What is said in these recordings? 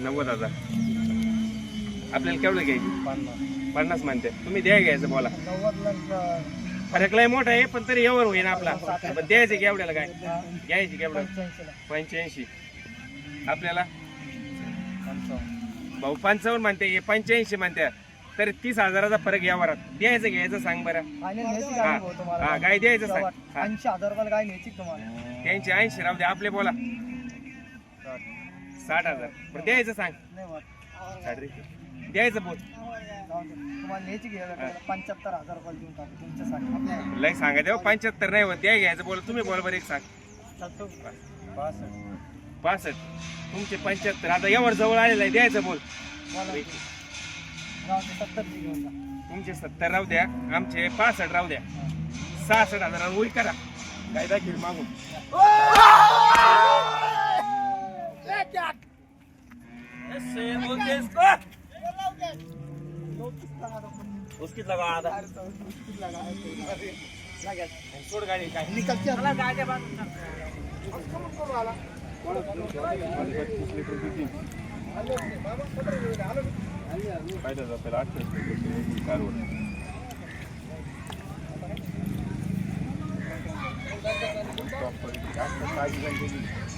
नव्वद हजार. आपल्याला केवढं घ्यायची? पन्नास पन्नास म्हणते. तुम्ही द्या घ्यायचं बोला. फरक लय मोठा आहे पण तरी एवढं होईन आपला. पण द्यायचं केवढ्याला काय? घ्यायची केवढं पंच्याऐंशी. आपल्याला? भाऊ पंचावन्न म्हणते. हे पंच्याऐंशी म्हणते. तरी तीस हजाराचा फरक या वरात. द्यायचं घ्यायचं सांग बरं. हा. हा, गाय द्यायचं सांग. ऐंशी हजार रुपयाला गाय न्यायची का तुम्हाला? त्यांची ऐंशी. राहू दे आपले बोला. साठ हजार. पण द्यायचं सांग. नाही साठ रे. द्यायचं बोल जाऊ दे. तुम्हाला घ्या पंच्याहत्तर हजार रुपयाला देऊन टाकू तुमच्यासाठी आपल्या लय पंच्याहत्तर नाही होत द्या घ्यायचं बोला. तुम्ही बोल बरं एक सांग. बासष्ट. पासष्ट तुमचे पंच्याहत्तर. आता एवढं जवळ आलेलं आहे द्यायचं बोल. बोला जाऊ दे सत्तरची घेऊन जा. तुमचे सत्तर राहू द्या. आमचे पासष्ट राहू द्या. सहासष्ट हजार होईल करा. काय दाखील मागून. उसकी लगा था छोड़ गाड़ी का निकल के अगला गाड़ी बात उसको मत करो वाला फ़ायदा था पहले आठ कार हो Thank you.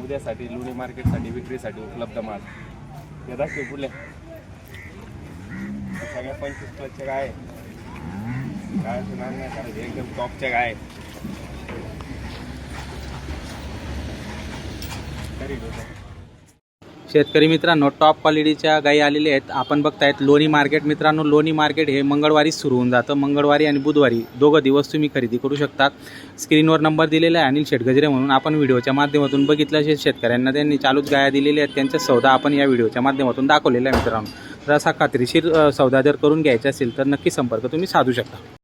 उद्यासाठी लोणी मार्केटसाठी विक्रीसाठी उपलब्ध माल ते दाखवे कुठल्या सगळ्या पंचवीस प्लसच्या गाय आहे. सुनार नाही कारण एकदम टॉपच्या गाय आहे. तरी होतं. शेतकरी मित्रांनो टॉप क्वालिटीच्या गायी आलेल्या आहेत. आपण बघतायत लोणी मार्केट. मित्रांनो लोणी मार्केट हे मंगळवारी सुरू होऊन जातं. मंगळवारी आणि बुधवारी दोघं दिवस तुम्ही खरेदी करू शकतात. स्क्रीनवर नंबर दिलेला आहे अनिल शेटगजरे म्हणून. आपण व्हिडिओच्या माध्यमातून बघितलं असेल शेतकऱ्यांना त्यांनी चालूच गाया दिलेल्या आहेत. त्यांचा सौदा आपण या व्हिडिओच्या माध्यमातून दाखवलेला आहे मित्रांनो. तर असा खात्रीशीर सौदा जर करून घ्यायचा असेल तर नक्की संपर्क तुम्ही साधू शकता.